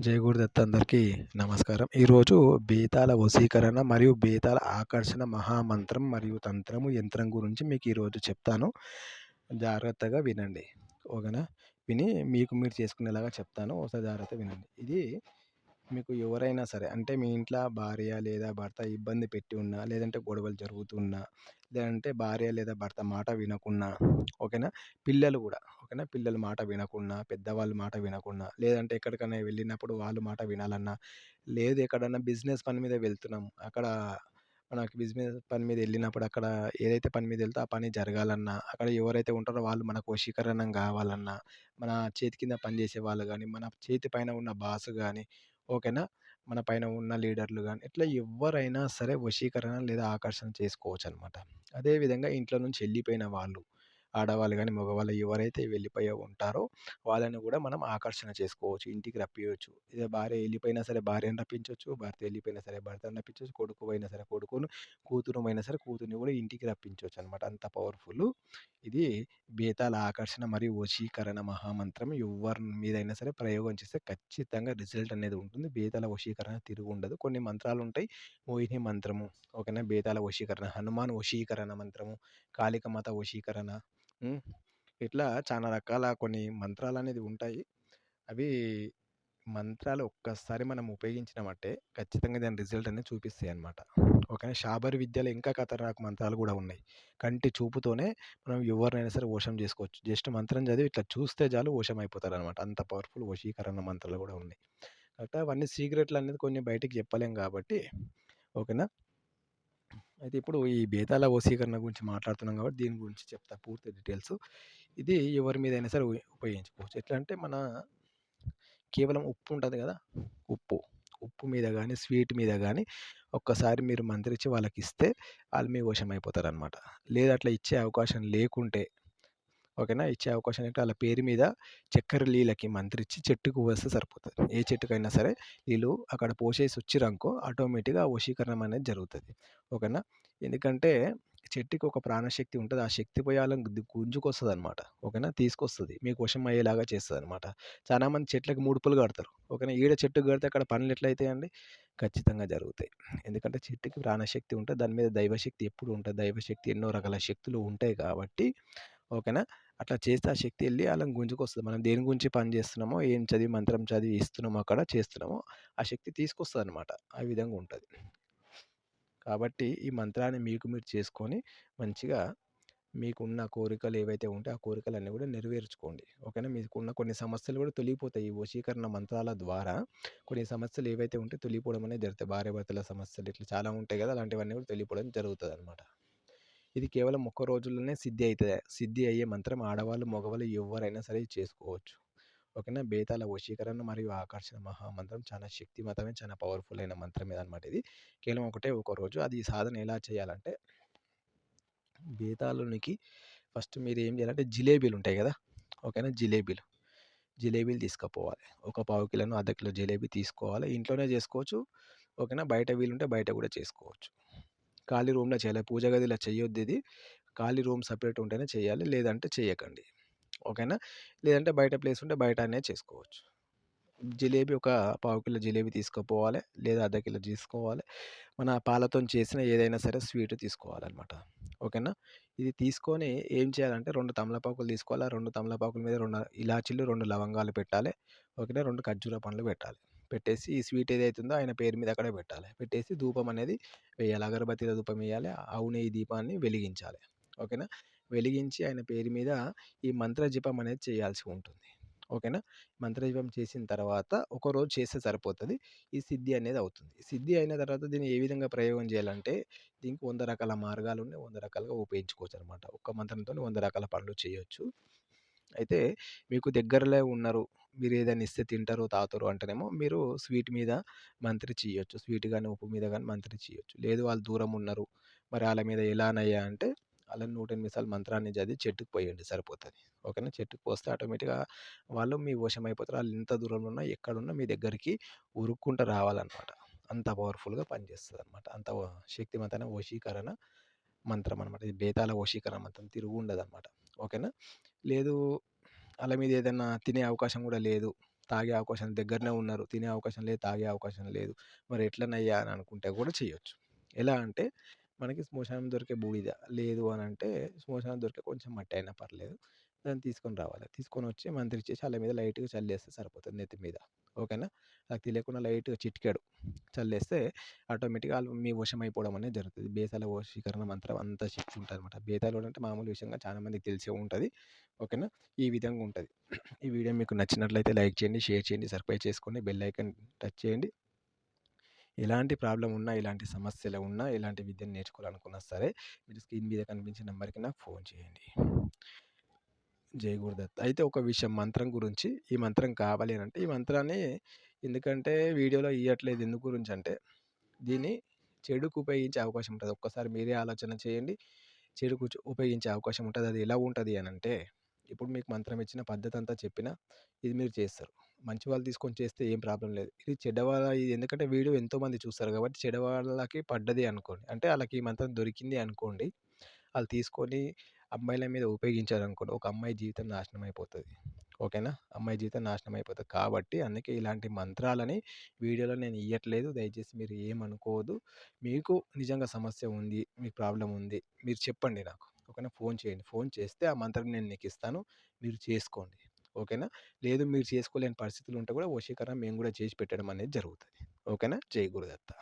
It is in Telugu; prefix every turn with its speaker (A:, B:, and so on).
A: జయగురుదత్త అందరికీ నమస్కారం. ఈరోజు బేతాల వశీకరణ మరియు బేతాల ఆకర్షణ మహామంత్రం మరియు తంత్రము యంత్రం గురించి మీకు ఈరోజు చెప్తాను. జాగ్రత్తగా వినండి. ఓకేనా? విని మీకు మీరు చేసుకునేలాగా చెప్తాను. ఒకసారి జాగ్రత్తగా వినండి. ఇది మీకు ఎవరైనా సరే అంటే మీ ఇంట్లో భార్య లేదా భర్త ఇబ్బంది పెట్టి ఉన్నా లేదంటే గొడవలు జరుగుతున్నా లేదంటే భార్య లేదా భర్త మాట వినకున్నా ఓకేనా? పిల్లలు కూడా ఓకేనా? పిల్లలు మాట వినకున్నా పెద్దవాళ్ళు మాట వినకున్నా లేదంటే ఎక్కడికైనా వెళ్ళినప్పుడు వాళ్ళు మాట వినాలన్నా లేదు ఎక్కడన్నా బిజినెస్ పని మీద వెళ్తున్నాం అక్కడ మనకి బిజినెస్ పని మీద వెళ్ళినప్పుడు అక్కడ ఏదైతే పని మీద వెళ్తే ఆ పని జరగాలన్నా అక్కడ ఎవరైతే ఉంటారో వాళ్ళు మనకు వశీకరణం కావాలన్నా మన చేతి కింద పనిచేసే వాళ్ళు కానీ మన చేతి పైన ఉన్న బాస్ కానీ ఓకేనా? మన పైన ఉన్న లీడర్లు కానీ ఇట్లా ఎవరైనా సరే వశీకరణ లేదా ఆకర్షణ చేసుకోవచ్చు అనమాట అదేవిధంగా ఇంట్లో నుంచి వెళ్ళిపోయిన వాళ్ళు ఆడవాళ్ళు కానీ మగవాళ్ళు ఎవరైతే వెళ్ళిపోయి ఉంటారో వాళ్ళని కూడా మనం ఆకర్షణ చేసుకోవచ్చు. ఇంటికి రప్పించవచ్చు ఇదే భార్య వెళ్ళిపోయినా సరే భార్యను రప్పించవచ్చు భర్త వెళ్ళిపోయినా సరే భర్తను రప్పించవచ్చు కొడుకు అయినా సరే కొడుకును కూతురు అయినా సరే కూతురుని కూడా ఇంటికి రప్పించవచ్చు అనమాట అంత పవర్ఫుల్. ఇది బేతాల ఆకర్షణ మరియు వశీకరణ మహామంత్రం. ఎవరి మీదైనా సరే ప్రయోగం చేస్తే ఖచ్చితంగా రిజల్ట్ అనేది ఉంటుంది. బేతాల వశీకరణ తిరుగు ఉండదు. కొన్ని మంత్రాలు ఉంటాయి మోహిని మంత్రము ఓకేనా? బేతాల వశీకరణ హనుమాన్ వశీకరణ మంత్రము కాళికమాత వశీకరణ ఇట్లా చాలా రకాల కొన్ని మంత్రాలు అనేది ఉంటాయి. అవి మంత్రాలు ఒక్కసారి మనం ఉపయోగించినామంటే ఖచ్చితంగా దాని రిజల్ట్ అనేది చూపిస్తాయి అన్నమాట. ఓకేనా షాబర్ విద్యలో ఇంకా ఖతర్నాక్ మంత్రాలు కూడా ఉన్నాయి. కంటి చూపుతోనే మనం ఎవరినైనా సరే వశం చేసుకోవచ్చు. జస్ట్ మంత్రం చదివి ఇట్లా చూస్తే చాలు వశం అయిపోతారు అనమాట అంత పవర్ఫుల్ వశీకరణ మంత్రాలు కూడా ఉన్నాయి. కాబట్టి అవన్నీ సీక్రెట్లు అనేది కొన్ని బయటికి చెప్పలేం కాబట్టి ఓకేనా? అయితే ఇప్పుడు ఈ బేతాల వశీకరణ గురించి మాట్లాడుతున్నాం కాబట్టి దీని గురించి చెప్తా పూర్తి డీటెయిల్స్. ఇది ఎవరి మీదైనా సరే ఉపయోగించుకోవచ్చు. ఎట్లా అంటే మన కేవలం ఉప్పు ఉంటుంది కదా ఉప్పు. ఉప్పు మీద కానీ స్వీట్ మీద కానీ ఒక్కసారి మీరు మంత్రించి వాళ్ళకి ఇస్తే వాళ్ళు మీ వశం అయిపోతారు అనమాట లేదు అట్లా ఇచ్చే అవకాశం లేకుంటే ఓకేనా? ఇచ్చే అవకాశం ఏంటంటే వాళ్ళ పేరు మీద చక్కెర నీళ్ళకి మంత్రిచ్చి చెట్టుకు వస్తే సరిపోతుంది. ఏ చెట్టుకైనా సరే వీళ్ళు అక్కడ పోసేసి వచ్చిరనుకో ఆటోమేటిక్గా వశీకరణం అనేది జరుగుతుంది. ఓకేనా? ఎందుకంటే చెట్టుకి ఒక ప్రాణశక్తి ఉంటుంది. ఆ శక్తి పోయాలని గుంజుకొస్తుంది అనమాట ఓకేనా? తీసుకొస్తుంది. మీకు వశం అయ్యేలాగా చేస్తుంది అనమాట చాలామంది చెట్లకు ముడుపులు కడతారు. ఓకేనా? ఈడ చెట్టుకు కడితే అక్కడ పనులు ఎట్లయితాయండి? ఖచ్చితంగా జరుగుతాయి. ఎందుకంటే చెట్టుకి ప్రాణశక్తి ఉంటుంది. దాని మీద దైవశక్తి ఎప్పుడు ఉంటుంది? దైవశక్తి ఎన్నో రకాల శక్తులు ఉంటాయి కాబట్టి ఓకేనా? అట్లా చేస్తే ఆ శక్తి వెళ్ళి అలా గుంజుకొస్తుంది. మనం దేని గురించి పని చేస్తున్నామో ఏం చదివి మంత్రం చదివి ఇస్తున్నామో అక్కడ చేస్తున్నామో ఆ శక్తి తీసుకొస్తుంది అనమాట ఆ విధంగా ఉంటుంది. కాబట్టి ఈ మంత్రాన్ని మీకు మీరు చేసుకొని మంచిగా మీకున్న కోరికలు ఏవైతే ఉంటే ఆ కోరికలన్నీ కూడా నెరవేర్చుకోండి. ఓకేనా? మీకున్న కొన్ని సమస్యలు కూడా తొలిగిపోతాయి. ఈ వశీకరణ మంత్రాల ద్వారా కొన్ని సమస్యలు ఏవైతే ఉంటే తొలిపోవడం అనేది జరుగుతాయి. భార్య భర్తల సమస్యలు ఇట్లా చాలా ఉంటాయి కదా అలాంటివన్నీ కూడా తొలిపోవడం జరుగుతుంది అనమాట ఇది కేవలం ఒక్క రోజుల్లోనే సిద్ధి అవుతుంది సిద్ధి అయ్యే మంత్రం ఆడవాళ్ళు మగవాళ్ళు ఎవరైనా సరే చేసుకోవచ్చు. ఓకేనా? బేతాల వశీకరణ మరియు ఆకర్షణ మహామంత్రం చాలా శక్తివంతమైన చాలా పవర్ఫుల్ అయిన మంత్రం అనమాట ఇది. కేవలం ఒకటే ఒక రోజు. అది సాధన ఎలా చేయాలంటే బేతాళునికి ఫస్ట్ మీరు ఏం చేయాలంటే జిలేబీలు ఉంటాయి కదా? ఓకేనా? జిలేబీలు. జిలేబీలు తీసుకుపోవాలి. ఒక పావు కిలోను అర్ధ కిలో జిలేబీ తీసుకోవాలి. ఇంట్లోనే చేసుకోవచ్చు. ఓకేనా? బయట వీలుంటే బయట కూడా చేసుకోవచ్చు. ఖాళీ రూమ్లో చేయాలి. పూజ గదిలో చేయొద్దు ఇది. ఖాళీ రూమ్ సపరేట్ ఉంటేనే చేయాలి. లేదంటే చేయకండి. ఓకేనా? లేదంటే బయట ప్లేస్ ఉంటే బయట అనేది చేసుకోవచ్చు. జిలేబీ ఒక పావు కిలో జిలేబీ తీసుకుపోవాలి. లేదా అర్ధ కిలో తీసుకోవాలి. మన పాలతో చేసిన ఏదైనా సరే స్వీట్ తీసుకోవాలన్నమాట. ఓకేనా? ఇది తీసుకొని ఏం చేయాలంటే రెండు తమలపాకులు తీసుకోవాలి. రెండు తమలపాకుల మీద రెండు ఇలాచీలు రెండు లవంగాలు పెట్టాలి. ఓకేనా? రెండు ఖర్జూర పండ్లు పెట్టాలి. పెట్టేసి ఈ స్వీట్ ఏదైతుందో ఆయన పేరు మీద అక్కడే పెట్టాలి. పెట్టేసి ధూపం అనేది వేయాలి. అగరబత్తిలో ధూపం వేయాలి. ఆవు ఈ దీపాన్ని వెలిగించాలి. ఓకేనా? వెలిగించి ఆయన పేరు మీద ఈ మంత్ర జపం అనేది చేయాల్సి ఉంటుంది. ఓకేనా? మంత్రజపం చేసిన తర్వాత ఒకరోజు చేస్తే సరిపోతుంది. ఈ సిద్ధి అనేది అవుతుంది. సిద్ధి అయిన తర్వాత దీన్ని ఏ విధంగా ప్రయోగం చేయాలంటే దీనికి వంద రకాల మార్గాలు ఉన్నాయి. వంద రకాలుగా ఉపయోగించుకోవచ్చు అనమాట ఒక్క మంత్రంతో వంద రకాల పనులు చేయొచ్చు. అయితే మీకు దగ్గరలో ఉన్నారు మీరు ఏదైనా ఇస్తే తింటారు తాగుతారు అంటేనేమో మీరు స్వీట్ మీద మంత్రి చేయొచ్చు. స్వీట్ కానీ ఉప్పు మీద కానీ మంత్రి చేయొచ్చు. లేదు వాళ్ళు దూరం ఉన్నారు మరి వాళ్ళ మీద ఎలానయ్యా అంటే అలా నూట ఎనిమిది సార్లు మంత్రాన్ని చదివి చెట్టుకు పోయండి సరిపోతుంది. ఓకేనా? చెట్టుకు పోస్తే ఆటోమేటిక్గా వాళ్ళు మీ వశం అయిపోతారు. వాళ్ళు ఎంత దూరంలో ఉన్నా ఎక్కడున్నా మీ దగ్గరికి ఉరుక్కుంటూ రావాలన్నమాట. అంత పవర్ఫుల్గా పనిచేస్తుంది అనమాట అంత శక్తివంతమైన వశీకరణ మంత్రం అనమాట ఇది బేతాల వశీకరణ మంత్రం తిరుగు ఉండదు అనమాట ఓకేనా? లేదు వాళ్ళ మీద ఏదైనా తినే అవకాశం కూడా లేదు. తాగే అవకాశం దగ్గరనే ఉన్నారు. తినే అవకాశం లేదు తాగే అవకాశం లేదు. మరి ఎట్లనయ్యా అని అనుకుంటే కూడా చేయొచ్చు ఎలా అంటే మనకి శ్మశానం దొరికే బూడిద లేదు అని అంటే శ్మశానం దొరికే కొంచెం మట్టి అయినా పర్లేదు. దాన్ని తీసుకొని రావాలి. తీసుకొని వచ్చి మంత్రిచ్చేసి వాళ్ళ మీద లైట్గా చల్లేస్తే సరిపోతుంది నెత్తి మీద. ఓకేనా? నాకు తెలియకుండా లైట్గా చిటికాడు. చల్లేస్తే ఆటోమేటిక్గా వాళ్ళు మీ వశం అయిపోవడం అనేది జరుగుతుంది. బేతాల వశీకరణ మంత్రం అంతా శక్తి ఉంటుంది అనమాట బేతాలు అంటే మామూలు విషయంగా చాలా మందికి తెలిసే ఉంటుంది. ఓకేనా? ఈ విధంగా ఉంటుంది. ఈ వీడియో మీకు నచ్చినట్లయితే లైక్ చేయండి షేర్ చేయండి సబ్స్క్రైబ్ చేసుకోండి బెల్ ఐకన్ టచ్ చేయండి. ఎలాంటి ప్రాబ్లం ఉన్నా ఎలాంటి సమస్యలు ఉన్నా ఎలాంటి విద్యను నేర్చుకోవాలనుకున్నా సరే మీరు స్క్రీన్ మీద కనిపించే నెంబర్కి నాకు ఫోన్ చేయండి. జై గురుదత్ అయితే ఒక విషయం మంత్రం గురించి ఈ మంత్రం కావాలి అని అంటే ఈ మంత్రాన్ని ఎందుకంటే వీడియోలో ఇవ్వట్లేదు ఎందుకు గురించి అంటే దీన్ని చెడుకు ఉపయోగించే అవకాశం ఉంటుంది. ఒక్కసారి మీరే ఆలోచన చేయండి. చెడుకు ఉపయోగించే అవకాశం ఉంటుంది. అది ఎలా ఉంటుంది అని అంటే ఇప్పుడు మీకు మంత్రం ఇచ్చిన పద్ధతి అంతా చెప్పిన ఇది మీరు చేస్తారు. మంచి వాళ్ళు తీసుకొని చేస్తే ఏం ప్రాబ్లం లేదు. ఇది చెడ్డవాళ్ళ ఇది ఎందుకంటే వీడియో ఎంతోమంది చూస్తారు కాబట్టి చెడ్డవాళ్ళకి పడ్డది అనుకోండి. అంటే వాళ్ళకి ఈ మంత్రం దొరికింది అనుకోండి వాళ్ళు తీసుకొని అమ్మాయిల మీద ఉపయోగించారనుకోండి ఒక అమ్మాయి జీవితం నాశనం అయిపోతుంది. ఓకేనా? అమ్మాయి జీవితం నాశనం అయిపోతుంది. కాబట్టి అందుకే ఇలాంటి మంత్రాలని వీడియోలో నేను ఇవ్వట్లేదు దయచేసి మీరు ఏమనుకోవద్దు. మీకు నిజంగా సమస్య ఉంది మీకు ప్రాబ్లం ఉంది మీరు చెప్పండి నాకు. ఓకేనా? ఫోన్ చేయండి. ఫోన్ చేస్తే ఆ మంత్రం నేను నీకు ఇస్తాను. మీరు చేసుకోండి. ఓకేనా? లేదు మీరు చేసుకోలేని పరిస్థితులు ఉంటే కూడా వశీకరణ మేము కూడా చేసి పెట్టడం అనేది జరుగుతుంది. ఓకేనా? జై గురుదత్త.